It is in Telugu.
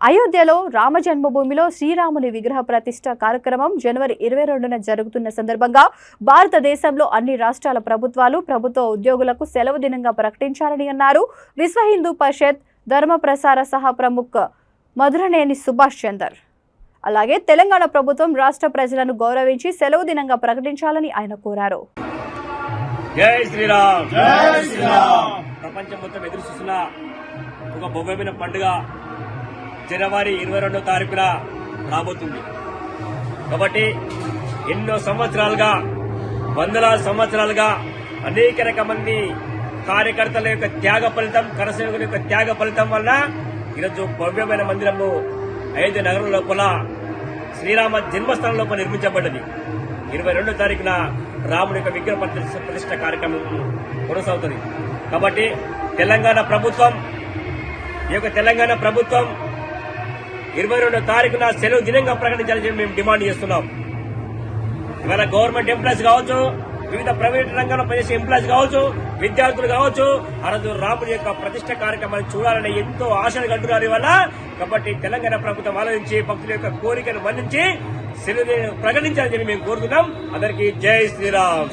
అయోధ్యలో రామ జన్మభూమిలో శ్రీరాముని విగ్రహ ప్రతిష్ట కార్యక్రమం జనవరి ఇరవై రెండున జరుగుతున్న సందర్భంగా భారతదేశంలో అన్ని రాష్ట్రాల ప్రభుత్వాలు ప్రభుత్వ ఉద్యోగులకు సెలవు దినంగా ప్రకటించాలని అన్నారు. విశ్వ హిందూ పరిషత్ ధర్మ ప్రసార సహా ప్రముఖ మధురనేని సుభాష్ చందర్. అలాగే తెలంగాణ ప్రభుత్వం రాష్ట్ర ప్రజలను గౌరవించి సెలవు దినంగా ప్రకటించాలని ఆయన కోరారు. జై శ్రీరామ్! జై శ్రీరామ్! ప్రపంచం మొత్తం ఎదురు చూస్తున్న ఒక భవ్యమైన పండుగ. జనవరి ఇరవై రెండో తారీఖున రాబోతుంది. కాబట్టి ఎన్నో సంవత్సరాలుగా వందలాది సంవత్సరాలుగా అనేక రకమంది కార్యకర్తల యొక్క త్యాగ ఫలితం కరసేవకుల యొక్క త్యాగ ఫలితం వల్ల ఈరోజు భవ్యమైన మందిరము ఐదు నగరం లోపల శ్రీరామ జన్మస్థానం లోపల నిర్మించబడ్డది ఇరవై రెండో తారీఖున రాముడి యొక్క విగ్రహ ప్రతిష్ట కార్యక్రమం కొనసాగుతుంది. కాబట్టి తెలంగాణ ప్రభుత్వం ఈ యొక్క తెలంగాణ ప్రభుత్వం ఇరవై రెండో తారీఖున సెలవు దినంగా ప్రకటించాలని మేము డిమాండ్ చేస్తున్నాం. ఇవాళ గవర్నమెంట్ ఎంప్లాయీస్ కావచ్చు వివిధ ప్రైవేట్ రంగంలో పనిచేసే ఎంప్లాయీస్ కావచ్చు విద్యార్థులు కావచ్చు ఆ రోజు రాముడి యొక్క ప్రతిష్ట కార్యక్రమాన్ని చూడాలని ఎంతో ఆశలు కంటున్నారు ఇవాళ. కాబట్టి తెలంగాణ ప్రభుత్వం ఆలోచించి భక్తుల యొక్క కోరికను మన్నించి సెలవు ప్రకటించాలని చెప్పి మేము కోరుతున్నాం అందరికీ జై శ్రీరామ్.